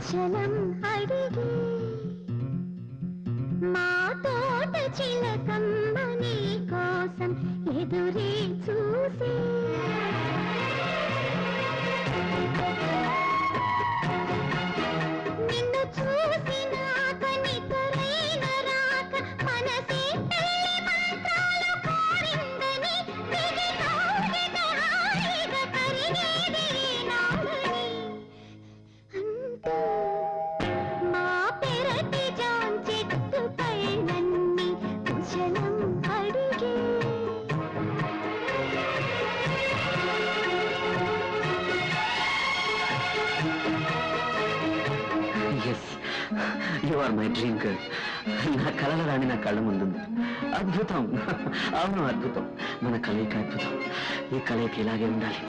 కుశలం అడిగి మా తోట చిలకమ్మ నీ కోసం ఎదురే చూసే. కుశలం అడిగే. Yes you are my dream girl నా కలల రాణి నా కళ్ళ ముందుంది అద్భుతం. అవును అద్భుతం. మన కలయిక అద్భుతం. ఈ కలయిక ఇలాగే ఉండాలి.